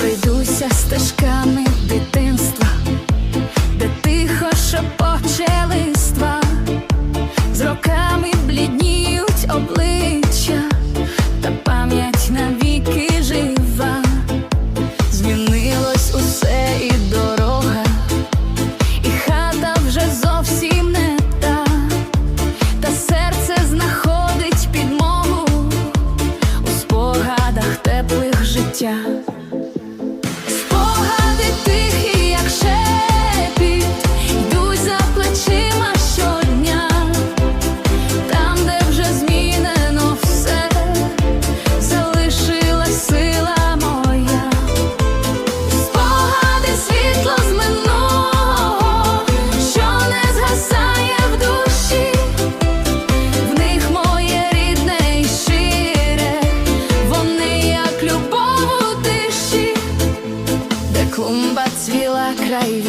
Прийдуся стежками дитинства, де тихо шепоче листва, з роками блідніють обличчя та пам'ять навіки жити. 家。Цвіла край